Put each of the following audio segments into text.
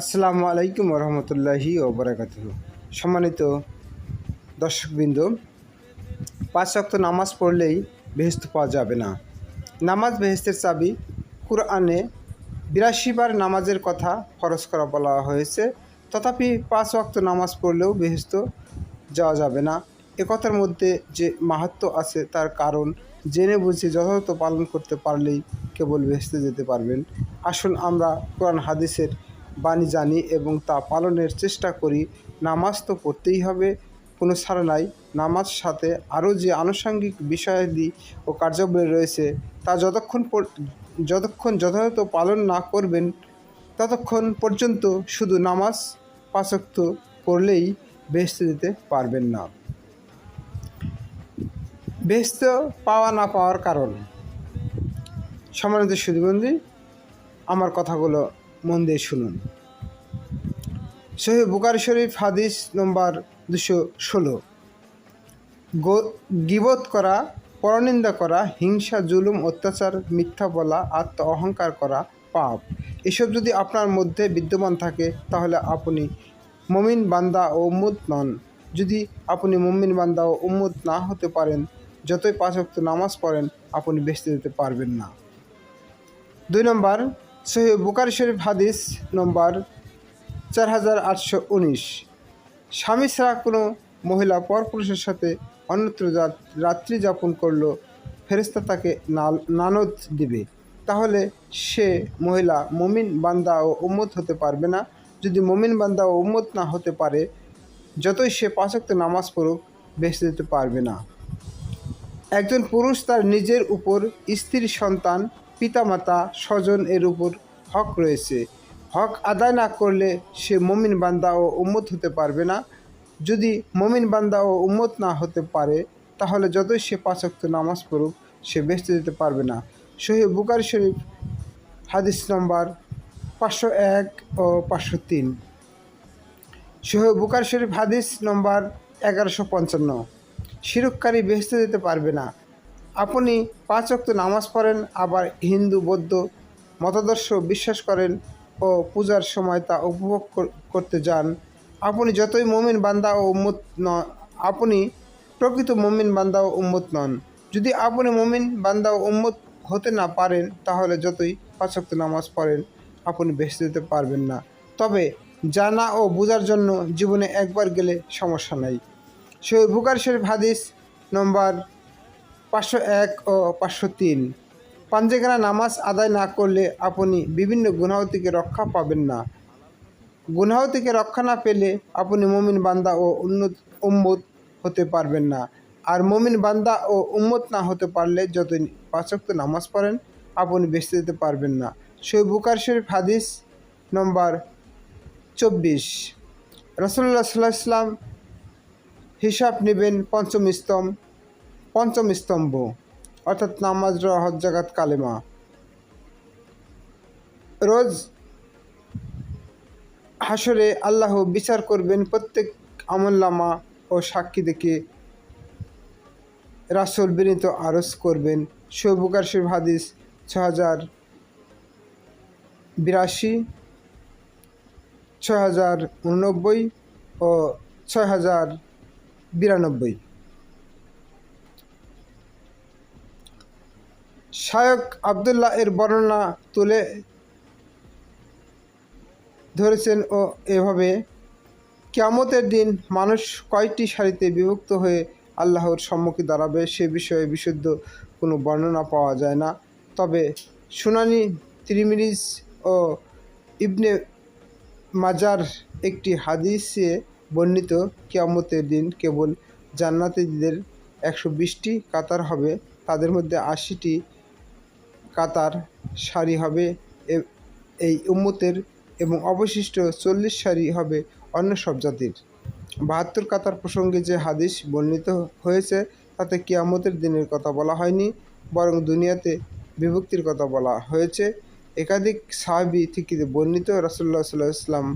আসসালামু আলাইকুম রহমতুল্লাহি ওবরাকাত সম্মানিত দর্শকবৃন্দ, পাঁচ ওয়াক্ত নামাজ পড়লেই বেহেস্ত পাওয়া যাবে না। নামাজ বেহেস্তের চাবি কুরআনে বিরাশি বার নামাজের কথা খরচ করা বলা হয়েছে। তথাপি পাঁচ ওয়াক্ত নামাজ পড়লেও বেহেস্ত যাওয়া যাবে না। একথার মধ্যে যে মাহাত্ম আছে তার কারণ জেনে বুঝে যথাযথ পালন করতে পারলেই কেবল বেহেস্তে যেতে পারবেন। আসুন আমরা কোরআন, হাদিসের বাণী জানি এবং তা পালনের চেষ্টা করি। নামাজ তো পড়তেই হবে, কোনো ছাড়া নাই। নামাজ সাথে আরও যে আনুষঙ্গিক বিষয়াদি ও কার্যাবলী রয়েছে, তা যতক্ষণ যতক্ষণ যথাযথ পালন না করবেন, ততক্ষণ পর্যন্ত শুধু নামাজ পাঁচক্ত করলেই বেহেস্তে দিতে পারবেন না। বেহেস্ত পাওয়া না পাওয়ার কারণ। সম্মানিত সুদীবন্দী আমার কথাগুলো মন দিয়ে শুনুন। সহি বুকারি শরীফ, হাদিস নম্বর দুশো ষোলো। গিবত করা, পরনিন্দা করা, হিংসা, জুলুম, অত্যাচার, মিথ্যা বলা, আত্ম অহংকার করা, পাপ। এসব যদি আপনার মধ্যে বিদ্যমান থাকে, তাহলে আপনি মমিন বান্দা ও উম্মুদ নন। যদি আপনি মমিন বান্দা ও উম্মুদ না হতে পারেন, যতই পাঁচ নামাজ পড়েন, আপনি বেঁচতে যেতে পারবেন না। দুই নম্বর সহি বুকারি শরীফ হাদিস নম্বর চার হাজার আটশো উনিশ। স্বামী ছাড়া কোনো মহিলা পরপুরুষের সাথে অন্যত্র রাত্রি যাপন করল ফেরেস্তা তাকে নানদ দিবে। তাহলে সে মহিলা মমিন বান্দা ও উম্মত হতে পারবে না। যদি মমিন বান্দা ও উম্মত না হতে পারে, যতই সে পাঁচক্ত নামাজ পড়ুক, বেঁচে যেতে পারবে না। একজন পুরুষ তার নিজের উপর স্ত্রী সন্তান পিতামাতা স্বজন এর উপর হক রয়েছে। হক আদায় না করলে সে মমিন বান্দা ও উম্মত হতে পারবে না। যদি মমিন বান্দা ও উম্মত না হতে পারে, তাহলে যতই সে পাঁচক্ত নামাজ পড়ুক, সে বেঁচতে যেতে পারবে না। শহীদ বুকারি শরীফ, হাদিস নম্বর পাঁচশো এক ও পাঁচশো তিন। সোহেব বুকার শরীফ, হাদিস নম্বর এগারোশো পঞ্চান্ন। শিরককারী বেহেস্তে যেতে পারবে না। আপনি পাঁচ অক্ত নামাজ পড়েন, আবার হিন্দু, বৌদ্ধ মতাদর্শ বিশ্বাস করেন ও পূজার সময় তা উপভোগ করতে যান। আপনি যতই মমিন বান্দা ও উম্মত ন, আপনি প্রকৃত মমিন বান্দা ও উম্মত নন। যদি আপনি মমিন বান্দা ও উম্মত হতে না পারেন, তাহলে যতই পাঁচ ওয়াক্ত নামাজ পড়েন, আপনি বেঁচে যেতে পারবেন না। তবে জানা ও বোঝার জন্য জীবনে একবার গেলে সমস্যা নাই। সেই বুকার শরীফ হাদিস নম্বর পাঁচশো এক ও পাঁচশো তিন। পাঞ্জেখানা নামাজ আদায় না করলে আপনি বিভিন্ন গুনাহ থেকে রক্ষা পাবেন না। গুনাহ থেকে রক্ষা না পেলে আপনি মমিন বান্দা ও উন্নত উম্মত হতে পারবেন না। আর মমিন বান্দা ও উম্মত না হতে পারলে যতই পাঁচক্ত নামাজ পড়েন, আপনি বেঁচে যেতে পারবেন না। সেই বুকার শরীফ হাদিস নম্বর চব্বিশ। রসুল্লাহ সাল্লাহ ইসলাম হিসাব নেবেন পঞ্চম স্তম্ভ। পঞ্চম স্তম্ভ, অর্থাৎ নামাজ হজ জাগাত কালেমা। রোজ হাসরে আল্লাহ বিচার করবেন প্রত্যেক আমল্লামা ও সাক্ষী দেখে। রাসুল বিনীত আরজ করবেন। শৈবুকার শিব হাদিস ছ হাজার বিরাশি ছয় হাজার উননব্বই ও ছয় হাজার বিরানব্বই। শায়ক আবদুল্লাহ এর বর্ণনা তুলে ধরেছেন ও এভাবে, কেয়ামতের দিন মানুষ কয়টি সারিতে বিভক্ত হয়ে আল্লাহর সম্মুখে দাঁড়াবে সে বিষয়ে বিশুদ্ধ কোনো বর্ণনা পাওয়া যায় না। তবে শুনানি ত্রিমিরিজ ও ইবনে মাজার একটি হাদিসে বর্ণিত, কিয়ামতের দিন কেবল জান্নাতীদের একশো বিশটি কাতার হবে, তাদের মধ্যে আশিটি কাতার সারি হবে এই উম্মতের এবং অবশিষ্ট চল্লিশ সারি হবে অন্য সব জাতির। বাহাত্তর কাতার প্রসঙ্গে যে হাদিস বর্ণিত হয়েছে, তাতে কিয়ামতের দিনের কথা বলা হয়নি, বরং দুনিয়াতে বিভক্তির কথা বলা হয়েছে। একাধিক সাহাবি থেকে বর্ণিত রাসুল্লাহ সাল্লাহ ইসলাম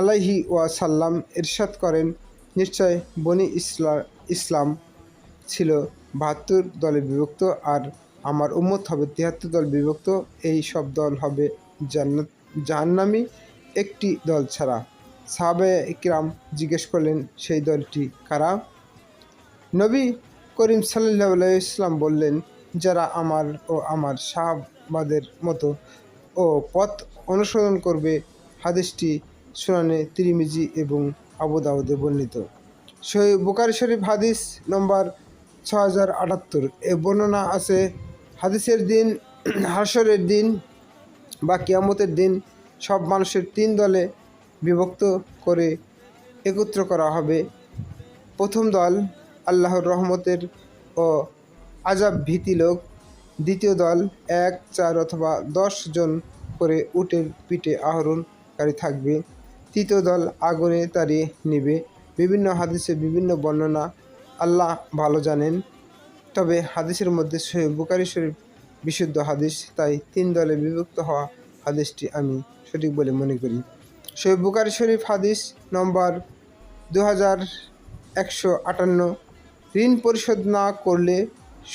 আলাইহি ওয়াসাল্লাম ইরশাদ করেন, নিশ্চয় বনি ইসলা, ইসলাম ছিল বাহাত্তর দলে বিভক্ত আর আমার উম্মত হবে তিয়াত্তর দল বিভক্ত, এই সব দল হবে জান্নাত, জাহান্নামী একটি দল ছাড়া। সাহাবে ইকরাম জিজ্ঞেস করলেন, সেই দলটি কারা? নবী করিম সাল্লাহ ইসলাম বললেন, যারা আমার ও আমার সাহাবাদের মতো ও পথ অনুসরণ করবে, হাদিসটি সুনানে তিরিমিজি এবং আবু দাউদে বর্ণিত। সহি বুকারি শরীফ হাদিস নম্বর ছ হাজার আটাত্তর। এ বর্ণনা আছে হাদিসের দিন হাসরের দিন বা কিয়ামতের দিন সব মানুষের তিন দলে বিভক্ত করে একত্র করা হবে। প্রথম দল আল্লাহর রহমতের ও আজাব ভীতি লোক, দ্বিতীয় দল এক, চার অথবা দশ জন করে উটের পিঠে আহরণকারী থাকবে। তৃতীয় দল আগুনে তাড়িয়ে নিবে। বিভিন্ন হাদিসে বিভিন্ন বর্ণনা আল্লাহ ভালো জানেন। তবে হাদিসের মধ্যে সহি বুকারি শরীফ বিশুদ্ধ হাদিস, তাই তিন দলে বিভক্ত হওয়া হাদিসটি আমি সঠিক বলে মনে করি। সহি বুকারি শরীফ হাদিস নম্বর দু হাজার একশো আটান্ন, ঋণ পরিশোধ না করলে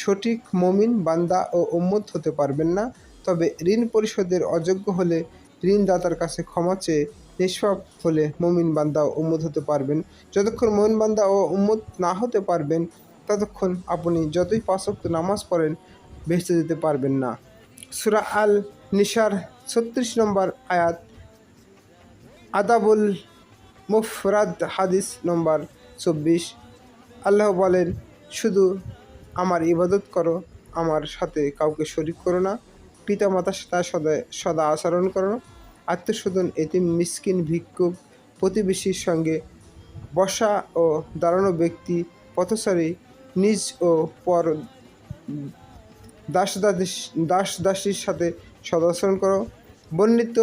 সঠিক মমিন বান্দা ও উম্মত হতে পারবেন না। তবে ঋণ পরিশোধের অযোগ্য হলে ঋণদাতার কাছে ক্ষমা চেয়ে নিষ্পাপ হলে মমিন বান্দা ও উম্মত হতে পারবেন। যতক্ষণ মমিন বান্দা ও উম্মত না হতে পারবেন, ততক্ষণ আপনি যতই পাঁচক্ত নামাজ পড়েন, বেঁচে যেতে পারবেন না। সুরা আল নিসার ছত্রিশ নম্বর আয়াত, আদাবুল মুফরাদ হাদিস নম্বর চব্বিশ। আল্লাহ বলেন, শুধু আমার ইবাদত করো, আমার সাথে কাউকে শরিক করো না। পিতা মাতার সাথে সদা সদা আচরণ করো। আত্মশোধন এতিম, মিসকিন, ভিক্ষুক, প্রতিবেশীর সঙ্গে বসা ও দাঁড়ানো ব্যক্তি, পথচারী নিজ ও পর দাস দাস দাস দাসীর সাথে সদাচরণ করো। বর্ণিত,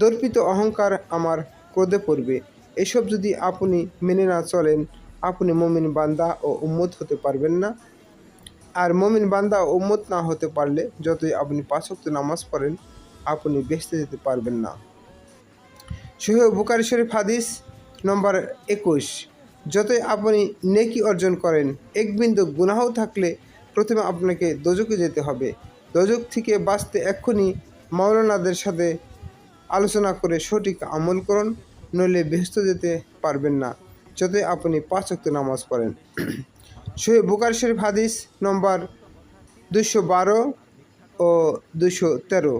দর্পিত অহংকার আমার ক্রোধে পড়বে। এসব যদি আপনি মেনে না চলেন, আপনি মমিন বান্দা ও উম্মত হতে পারবেন না। আর মমিন বান্দা ও উম্মত না হতে পারলে, যতই আপনি পাঁচক্ত নামাজ পড়েন আপনি বেঁচতে যেতে পারবেন না। সোহেব বুকারি শরীফ হাদিস নম্বর একুশ। যতই আপনি নেকি অর্জন করেন, এক বিন্দু গুনাহও থাকলে প্রথমে আপনাকে দোজকে যেতে হবে। দোজক থেকে বাঁচতে এক্ষুনি মাওলানাদের সাথে আলোচনা করে সঠিক আমল করুন, নইলে ব্যস্ত যেতে পারবেন না, যতই আপনি পাঁচ ওয়াক্ত নামাজ পড়েন। শহীদ বুকার শরীফ হাদিস নম্বর দুশো বারো ও দুশো তেরো।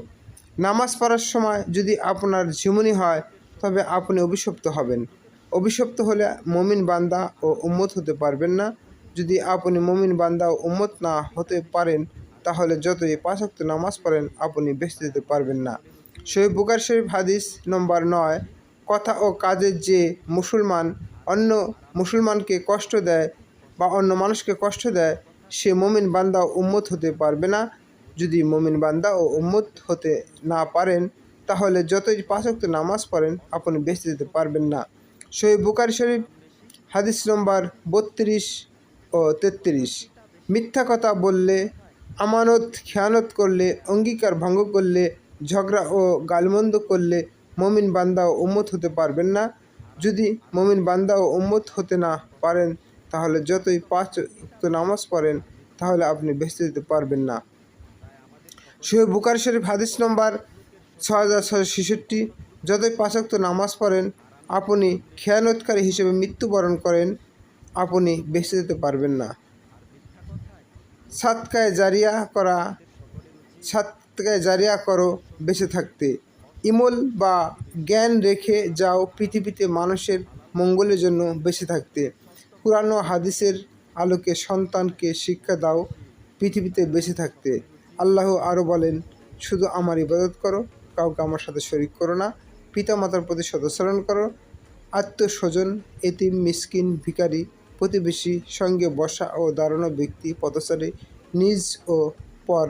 নামাজ পড়ার সময় যদি আপনার ঝিমুনি হয়, তবে আপনি অভিশপ্ত হবেন। অভিশপ্ত হলে মমিন বান্দা ও উম্মত হতে পারবেন না। যদি আপনি মমিন বান্দা ও উম্মত না হতে পারেন, তাহলে যতই পাঁচক্ত নামাজ পড়েন, আপনি বেঁচে যেতে পারবেন না। শহীদ বুকার শরীফ হাদিস নম্বর নয়, কথা ও কাজের যে মুসলমান অন্য মুসলমানকে কষ্ট দেয় বা অন্য মানুষকে কষ্ট দেয়, সে মমিন বান্দা উম্মত হতে পারবে না। যদি মমিন বান্দা ও উম্মত হতে না পারেন, তাহলে যতই পাঁচক্ত নামাজ পড়েন, আপনি বেঁচে যেতে পারবেন না। শহীদ বুকারি শরীফ, হাদিস নম্বর বত্রিশ ও তেত্রিশ। মিথ্যা কথা বললে, আমানত, খেয়ানত করলে, অঙ্গীকার ভঙ্গ করলে, ঝগড়া ও গালমন্দ করলে মমিন বান্দা ও উম্মত হতে পারবেন না। যদি মমিন বান্দা ও উম্মত হতে না পারেন, তাহলে যতই পাঁচ নামাজ পড়েন, তাহলে আপনি বেঁচে যেতে পারবেন না। শহীদ বুকার শরীফ হাদিস নম্বর ছ হাজার ছশো ছেষট্টি। যতই পাঁচক্ত নামাজ পড়েন, আপনি খেয়ানতকারী হিসেবে মৃত্যুবরণ করেন, আপনি বেঁচে যেতে পারবেন না। সাতকায় জারিয়া করা, সাতকায় জারিয়া করো বেঁচে থাকতে। ইমল বা জ্ঞান রেখে যাও পৃথিবীতে মানুষের মঙ্গলের জন্য বেঁচে থাকতে। পুরানো হাদিসের আলোকে সন্তানকে শিক্ষা দাও পৃথিবীতে বেঁচে থাকতে। আল্লাহ আরও বলেন, শুধু আমার ইবাদত করো, কাউকে আমার সাথে শরিক করো না, পিতামাতার প্রতি সদাচরণ করো। আত্মস্বজন, এতিম, মিসকিন, ভিখারি, প্রতিবেশী, সঙ্গে বসা ও দাঁড়ানো ব্যক্তি পদচারী নিজ ও পর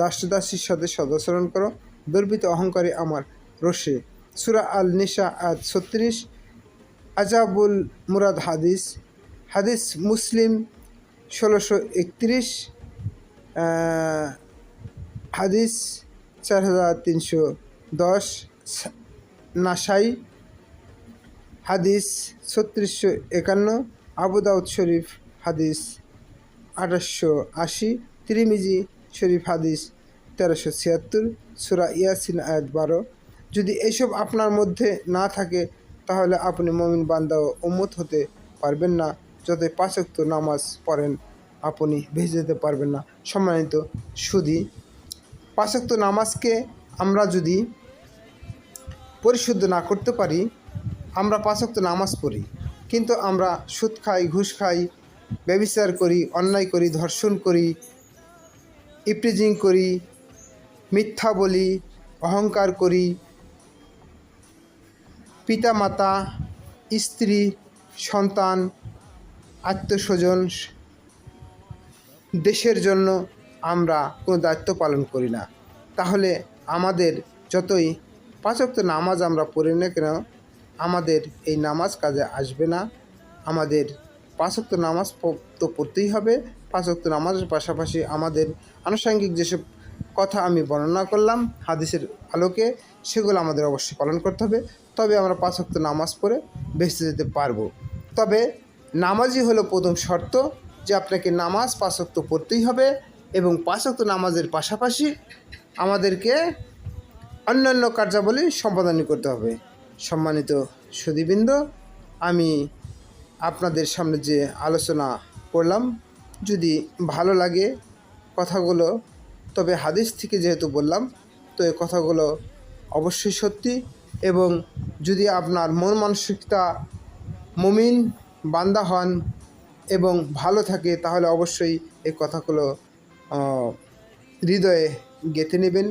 দাসদাসীর সাথে সদাচরণ করো। গর্বিত অহংকারী আমার রসে সুরা আল নিশা আজ ছত্রিশ। আজাবুল মুরাদ হাদিস। হাদিস মুসলিম ষোলোশো একত্রিশ। হাদিস চার হাজার তিনশো দশ, নাসাই হাদিস ছত্রিশশো একান্ন, আবু দাউদ শরীফ হাদিস আঠাশশো আশি, তিরিমিজি শরীফ হাদিস তেরোশো ছিয়াত্তর, সুরা ইয়াসিন আয়াত বারো। যদি এসব আপনার মধ্যে না থাকে, তাহলে আপনি মমিন বান্দা ও উম্মত হতে পারবেন না। যতই পাঁচক্ত নামাজ পড়েন, আপনি ভেজে যেতে পারবেন না। সম্মানিত সুদি পাঁচক্ত নামাজকে আমরা যদি পরিশুদ্ধ না করতে পারি, আমরা পাঁচক্ত নামাজ পড়ি। কিন্তু আমরা সুদ খাই, ঘুষ খাই, ব্যবিচার করি, অন্যায় করি, ধর্ষণ করি ইপ্রিজিং করি, মিথ্যা বলি, অহংকার করি পিতা মাতা স্ত্রী, সন্তান আত্মস্বজন দেশের জন্য আমরা কোনো দায়িত্ব পালন করি না। তাহলে আমাদের যতই পাঁচক্ত নামাজ আমরা পড়ি না কেন, আমাদের এই নামাজ কাজে আসবে না। আমাদের পাঁচক্ত নামাজ তো পড়তেই হবে। পাঁচক্ত নামাজের পাশাপাশি আমাদের আনুষঙ্গিক যেসব কথা আমি বর্ণনা করলাম হাদিসের আলোকে, সেগুলো আমাদের অবশ্যই পালন করতে হবে। তবে আমরা পাঁচক্ত নামাজ পড়ে বেঁচে যেতে পারব। তবে নামাজই হলো প্রথম শর্ত যে আপনাকে নামাজ পাঁচক্ত পড়তেই হবে। এবং পাঁচক্ত নামাজের পাশাপাশি আমাদেরকে অন্যান্য কার্যাবলী সম্পাদন করতে হবে। সম্মানিত সুদীবৃন্দ আমি আপনাদের সামনে যে আলোচনা করলাম, যদি ভালো লাগে কথাগুলো, তবে হাদিস থেকে যেহেতু বললাম, তো এই কথাগুলো অবশ্যই সত্যি এবং যদি আপনার মন মানসিকতা মমিন, বান্দা হন এবং ভালো থাকে, তাহলে অবশ্যই এই কথাগুলো হৃদয়ে গেঁথে নেবেন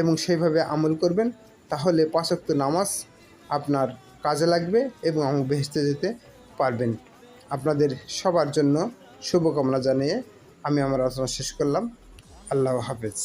এবং সেইভাবে আমল করবেন, তাহলে পাঁচক্ত নামাজ আপনার কাজে লাগবে এবং আমি বেহেস্তে যেতে পারবেন। আপনাদের সবার জন্য শুভকামনা জানিয়ে আমি আমার আলোচনা শেষ করলাম। আল্লাহ হাফেজ।